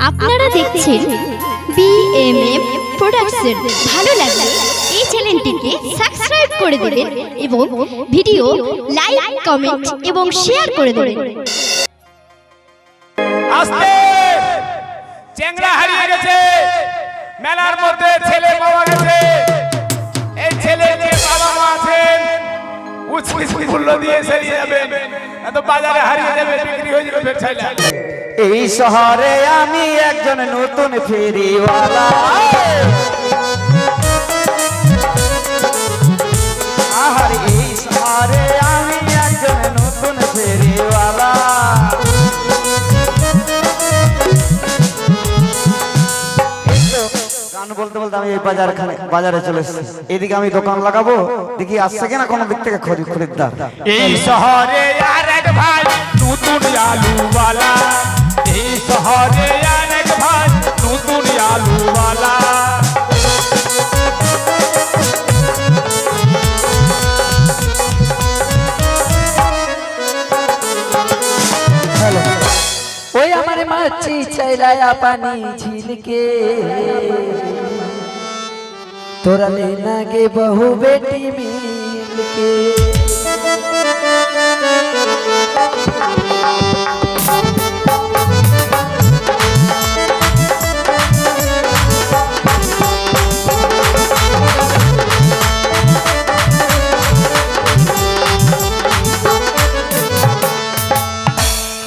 আপনারা দেখছেন BMM production ভালো লাগলে এই চ্যানেলটিকে সাবস্ক্রাইব করে দেবেন এবং ভিডিও লাইক কমেন্ট এবং শেয়ার করে দেবেন। আস্তে! চেংড়া হারিয়ে গেছে। মেলার মধ্যে ছেলে পাওয়া গেছে। এই ছেলে যে বাবা মা আছেন উচকি মূল্য দিয়ে সেরিয়ে যাবে এত বাজারে হারিয়ে যাবে বিক্রি হয়ে যাবে এই শহরে আমি একজন নতুন ফেরিওয়ালা। আহার এই শহরে আমি একজন নতুন ফেরিওয়ালা। বলতে বলতে আমি এই বাজার বাজারে চলে এসেছি। এদিকে আমি দোকান লাগাবো দেখি আসছে কিনা কোনো দিক থেকে খরিদ খরিদ্দার এই শহরে ভাই নতুন আলুওয়ালা এই শহরে আর এক ভাই নতুন আলুওয়ালা ওই আমার মাছি চাইলায়া পানি ঝিলকে তোরা लेना गे बहु बेटी मिलके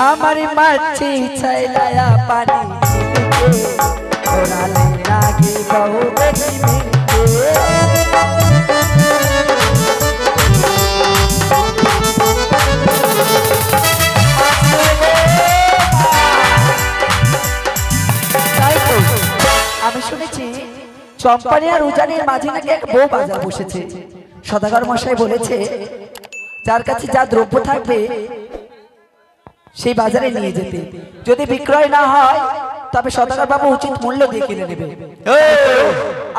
हमारी मच्छी छैलाया पानी झिलके तोरा लेना गे बहु बेटी मिलके চম্পানি আর উজানির মাঝে নাকি এক বউ বাজার বসেছে। সদাগর মশাই বলেছে যার কাছে যা দ্রব্য থাকবে সেই বাজারে নিয়ে যেতে। যদি বিক্রয় না হয় তবে সদাগর বাবু উচিত মূল্য দিয়ে কিনে নেবে।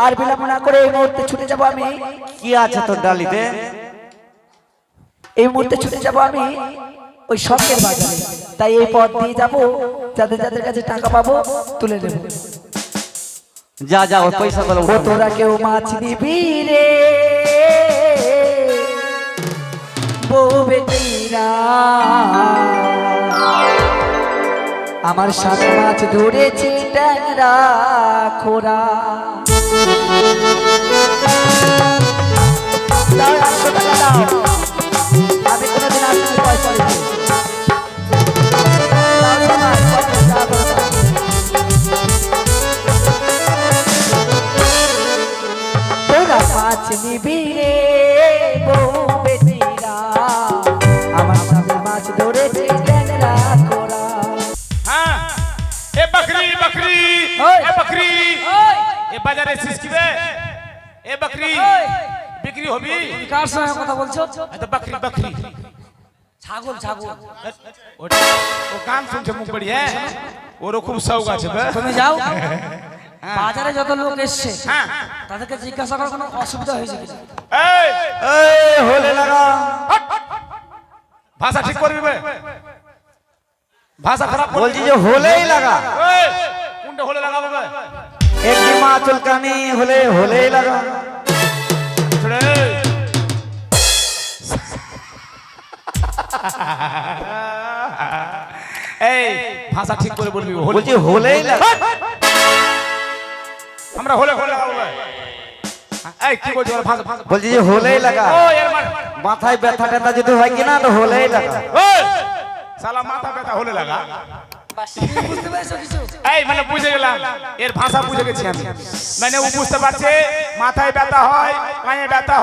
আর বিলম্ব না করে এই মুহূর্তে ছুটে যাব আমি। কি আছে তোর ডালিতে? এই মুহূর্তে ছুটে যাব আমি ওই শখের বাজারে। তাই এই পথ দিয়ে যাব যাদের যাদের কাছে টাকা পাবো তুলে নেব। যা যা ওর পয়সা গুলো ও তোরা কেউ মাছ দিবি রে। বউ বেটিরা আমার সাত মাছ ধরেছে ট্যাংরা খোরা দাও, একশো টাকা দাও। এ বকরি। বিক্রি। হবি। কার সঙ্গে কথা বলছো? এ তো বকরি বকরি। ছাগল ছাগল। ও ও গান শুনছে মুখ বড়ি হ্যাঁ? ওরও খুব শৌক আছে তুমি যাও। বাজারে যত লোক এসছে হ্যাঁ। তাদেরকে জিজ্ঞাসা করার কোনো অসুবিধা হয়েছে কিনা? এই এই হলে লাগা। ভাষা ঠিক করবি ভাষা খারাপ বলছি যে হলেই লাগা। একটি মা চুলকানি হলে হলেই লাগা। এই ভাষা ঠিক করে বলবি হলে বলছি হলেই লাগা আমরা হলে হলে এই কি বলছো ভাষা বলছি যে হলেই লাগা মাথায় ব্যথা ট্যাথা যদি হয় কিনা তো হলেই লাগা শালা মাথা ব্যথা হলে লাগা এই মানে বুঝে গেলাম। এর ভাষা বুঝে গেছি আমি। মানে ও বুঝতে পারছে মাথায় ব্যথা হয় পায়ে ব্যথা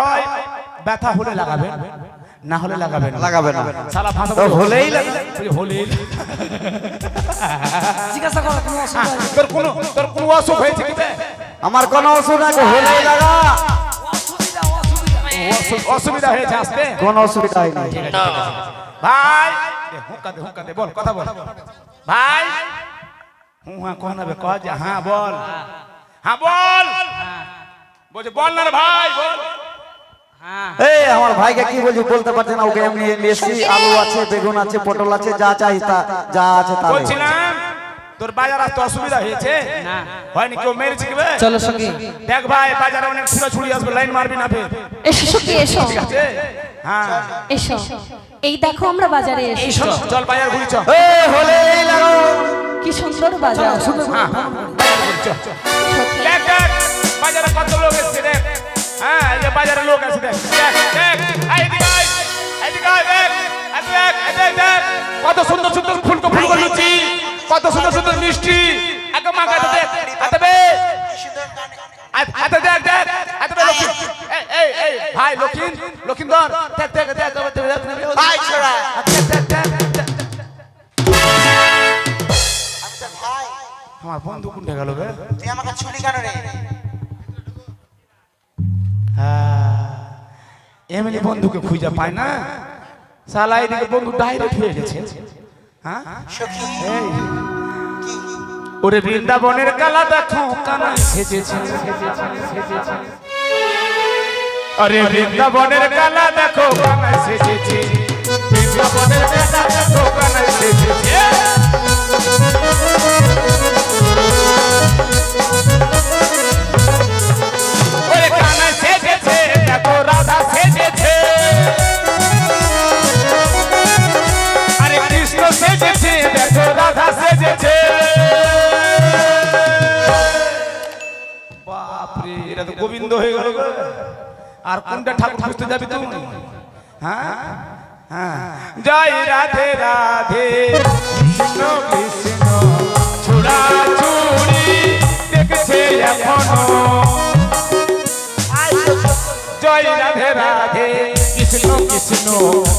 ব্যথা হলে লাগাবে না হলে লাগাবে না। লাগাবে না। শালা ভাষা হলেই হলেই। জিজ্ঞাসা করার কোনো অসুবিধা নেই তোর কোনো তোর কোনো অসুখ হয়েছে কি আমার কোনো হলেই লাগা। অসুবিধা অসুবিধা। অসু- অসুবিধা হয়েছে আসতে কোনো অসুবিধা হয়নি। ভাই এ, হুক্কা দে হুক্কা দে বল কথা বল। ভাই। হুঁ হ্যাঁ কহ না কহ যে হ্যাঁ বল। হ্যাঁ বল। বলছে বল না ভাই বল। এই আমার ভাইকে কি বলছি বলতে পারছে না ওকে এমনি এসছি আলু আছে বেগুন আছে পটল আছে যা চাই তা যা আছে তা। বলছিলাম তোর বাজার আসতে অসুবিধা হয়েছে? না। হয়নি কেউ মেরেছে কি চলো সঙ্গে দেখ ভাই বাজারে অনেক ছুড়া ছুড়ি আসবে লাইন মারবি না ফের। এসো সখী এসো। ঠিক আছে? হ্যাঁ। এসো। এই দেখো আমরা বাজারে এসেছি। এই চল বাজার ঘুরি চ এ হলে লাগাও কি সুন্দর বাজার। হ্যাঁ হ্যাঁ চ দেখ দেখ বাজারে কত লোক এসছে দেখ। হ্যাঁ এই যে বাজারে লোক আছে দেখ দেখ দেখ। এই দিকে আয় এই দিকে দেখ। এই দেখ এই দেখ দেখ। কত সুন্দর একদম দেখ আতে বে আতে দেখ দেখ আতে বে লক্ষ্মী এই এই এই ভাই লক্ষ্মীন লক্ষ্মীন্দর দেখ দেখ দেখ দেখ ভাই ছোড়া দেখ দেখ দেখ আমার বন্ধু কোনটা গেল বে তুই আমাকে ছুরি কেন রে এমনি বন্ধুকে খুঁজে পায় না সালা এদিকে বন্ধু ডাইরেক্ট হয়ে গেছে হ্যাঁ এই, ওরে বৃন্দাবনের কালা দেখো, কানা সেজেছে আরে বৃন্দাবনের কালা দেখো, কানা সেজেছে বৃন্দাবনের কালা দেখো, কানা সেজেছে আর কোনটা ঠাকুর খুঁজতে যাবি তুমি হ্যাঁ? হ্যাঁ। জয় রাধে রাধে। কৃষ্ণ কৃষ্ণ ছোড়া ছুড়ি দেখছে এখনও। জয় রাধে রাধে। কৃষ্ণ কৃষ্ণ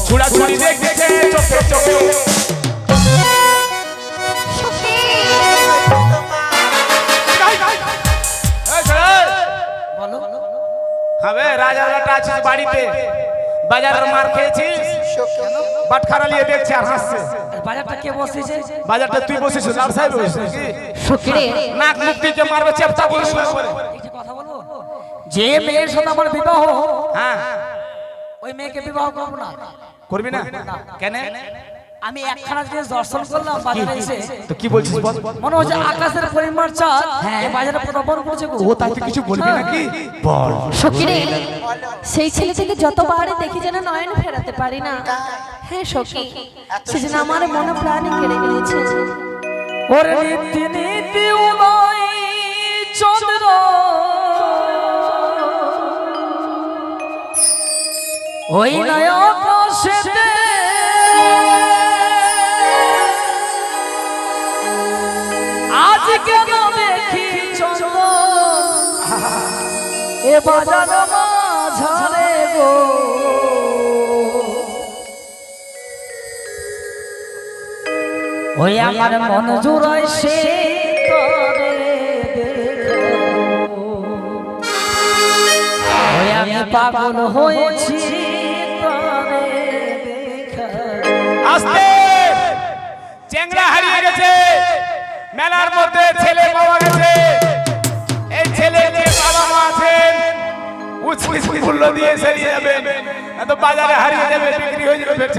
ছুড়া ছুড়ি দেখছে চোখে চোখে। হবে রাজা রাটা আছিস বাড়িতে। বাজারের মার খেয়েছিস? বাটখারা নিয়ে দেখছে আর হাসছে। বাজারটা কে বসেছে বাজারটা তুই বসেছিস লাল সাহেব বসেছিস নাকি? সখীরে নাক মুখ দিকে মারবে চেপটা একটি কথা বলব যে মেয়ের সাথে আমার বিবাহ হ্যাঁ। ওই মেয়েকে বিবাহ করব না? করবি না। কেন? আমি একখানা জিনিস দর্শন করলাম বাজারে এসে। তো কি বলছিস বল? মনে হচ্ছে আকাশের পরিমাণ চাঁদ এই বাজারে প্রদাপন করছে। ও তাই কিছু বলবি নাকি? বল। সখীরে সেই ছেলেটিকে যতবার দেখি যেন নয়ন ফেরাতে পারি না। হ্যাঁ সখী সেজন্য আমার মনে প্রাণে কেড়ে নিয়েছে। ওরে নীতি নীতি উদয় চন্দ্র। ওই নায়ক সেতে কেন দেখি চন্দ্র এ বাজার মাঝারে গো। ওই আমার মন জুড়ায় সে। ওই আমি পাগল হয়েছি আস্তে! চেংড়া হারিয়ে গেছে। মেলার মধ্যে ছেলে পাওয়া গেছে। এই ছেলে যে বাবা মা আছেন ফুল দিয়ে সেরিয়ে যাবেন। এত বাজারে হারিয়ে যাবে, বিক্রি হয়ে যাবে, ফের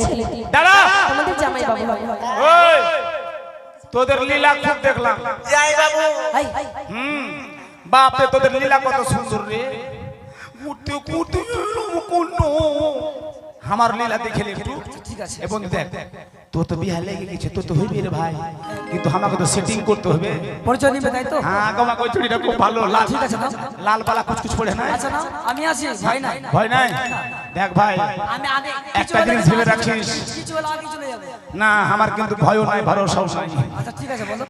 ছেলেটি দাঁড়া আমাদের জামাই বাবু ওই তোদের লীলা খুব দেখলাম হাই বাবু হুম বাপে তোদের লীলা কত সুন্দর রে কুটে কুটু কোন আমার লীলা দেখে নে একটু ঠিক আছে এবং দেখ তোর তো বিয়া লেগে গেছে তোর তো হইবি রে ভাই। কিন্তু আমাকে তো সেটিং করতে হবে। পরিচয় নিবে তাই তো? হ্যাঁ গমা কই চুড়িটা খুব ভালো লাল। ঠিক আছে, না লাল পালা কুচকুচ পড়ে না আচ্ছা না আমি আসি ভাই না ভয় নাই? দেখ ভাই আমি আগে একটা জিনিস ভেবে রাখিস। কিছু লাগি আগে চলে যাবে। না আমার কিন্তু ভয়ও নাই ভরসাও নাই। আচ্ছা ঠিক আছে বলো।